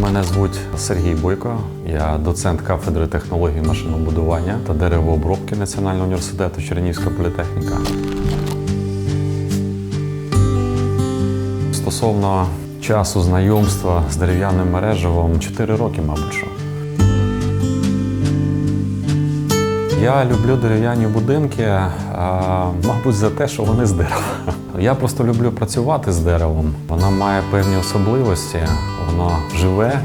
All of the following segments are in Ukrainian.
Мене звуть Сергій Бойко. Я доцент кафедри технології машинобудування та деревообробки Національного університету Чернігівська політехніка. Стосовно часу знайомства з дерев'яним мережевом 4 роки, мабуть. що. Я люблю дерев'яні будинки, мабуть, за те, що вони з дерева. Я просто люблю працювати з деревом. Воно має певні особливості, воно живе.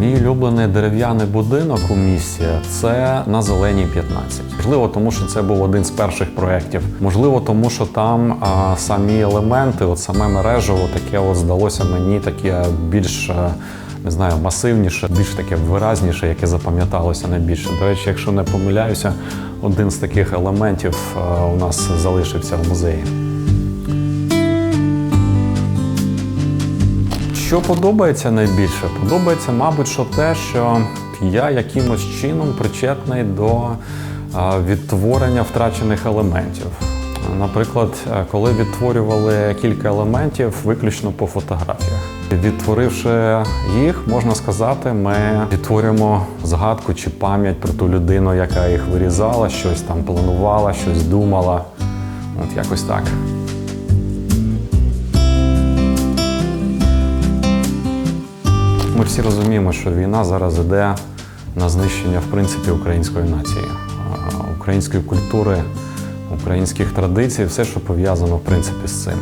Мій улюблений дерев'яний будинок у місті це на Зеленій 15. Можливо, тому що це був один з перших проєктів. Можливо, тому що там а, самі елементи, от саме мережево, таке от здалося мені таке більш. е, Не знаю, масивніше, більш таке виразніше, яке запам'яталося найбільше. До речі, якщо не помиляюся, один з таких елементів е, у нас залишився в музеї. Що подобається найбільше? Подобається, мабуть, що те, що я якимось чином причетний до відтворення втрачених елементів. Наприклад, е, коли відтворювали кілька елементів виключно по фотографіях. Відтворивши їх, можна сказати, ми відтворюємо згадку чи пам'ять про ту людину, яка їх вирізала, щось там планувала, щось думала. От якось так. Всі розуміємо, що війна зараз іде на знищення в принципі української нації, української культури, українських традицій, все, що пов'язано в принципі з цим.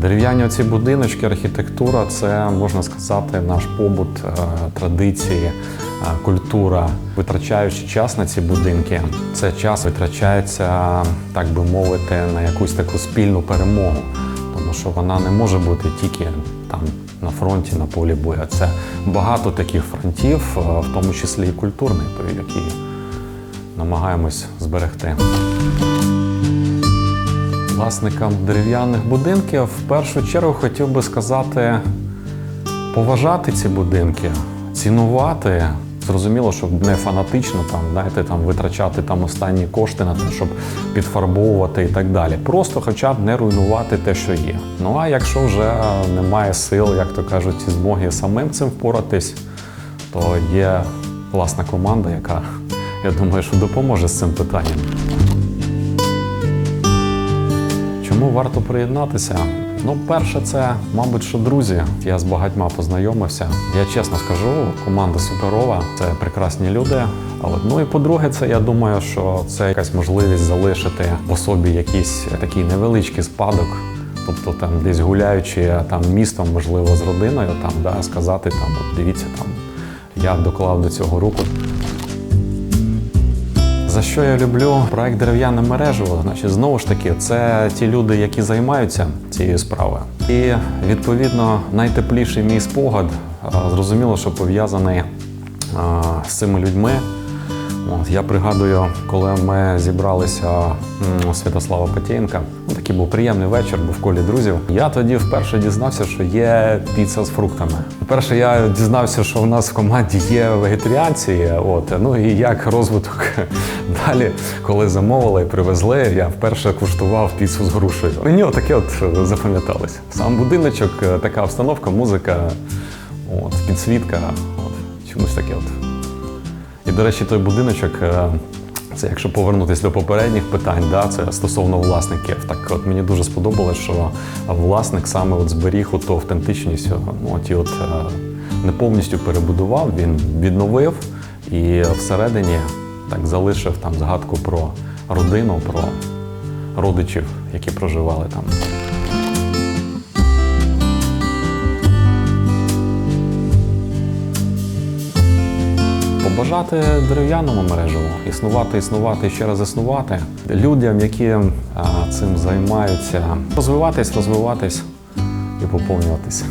Дерев'яні оці будиночки, архітектура це можна сказати наш побут, е, традиції, е, культура. Витрачаючи час на ці будинки, це час витрачається, так би мовити, на якусь таку спільну перемогу тому що вона не може бути тільки там на фронті, на полі бою. Це багато таких фронтів, е, в тому числі і культурний, який намагаємось зберегти. Власникам дерев'яних будинків в першу чергу хотів би сказати поважати ці будинки, цінувати. Зрозуміло, щоб не фанатично там, знаєте, там витрачати там останні кошти на те, щоб підфарбовувати і так далі. Просто хоча б не руйнувати те, що є. Ну а якщо вже немає сил, як то кажуть, і змоги самим цим впоратись, то є власна команда, яка я думаю, що допоможе з цим питанням. Чому варто приєднатися? Ну, перше, це, мабуть, що друзі. Я з багатьма познайомився. Я чесно скажу, команда суперова, це прекрасні люди. А от, ну і по-друге, це я думаю, що це якась можливість залишити в особі якийсь такий невеличкий спадок. Тобто там десь гуляючи там містом, можливо, з родиною, там да, сказати там, от дивіться, там я доклав до цього руку. За що я люблю проект дерев'яне мережево? Значить, знову ж таки, це ті люди, які займаються цією справою. І відповідно найтепліший мій спогад зрозуміло, що пов'язаний з цими людьми. Я пригадую, коли ми зібралися у Святослава Котєнка, ну, такий був приємний вечір, був в колі друзів. Я тоді вперше дізнався, що є піца з фруктами. Перше, я дізнався, що в нас в команді є вегетаріанці. От ну і як розвиток далі, коли замовили і привезли, я вперше куштував піцу з грушею. Мені отаке от запам'яталося. Сам будиночок, е, така обстановка, музика, от, підсвітка. От, чомусь таке от. І, до речі, той будиночок, е, це якщо повернутися до попередніх питань, да, це стосовно власників. Так от мені дуже сподобалось, що власник саме от зберіг оту автентичність, ну, ті от е, не повністю перебудував, він відновив і всередині так залишив там згадку про родину, про родичів, які проживали там. Побажати дерев'яному мережу, існувати, існувати ще раз існувати. Людям, які цим займаються, розвиватись, розвиватись і поповнюватись.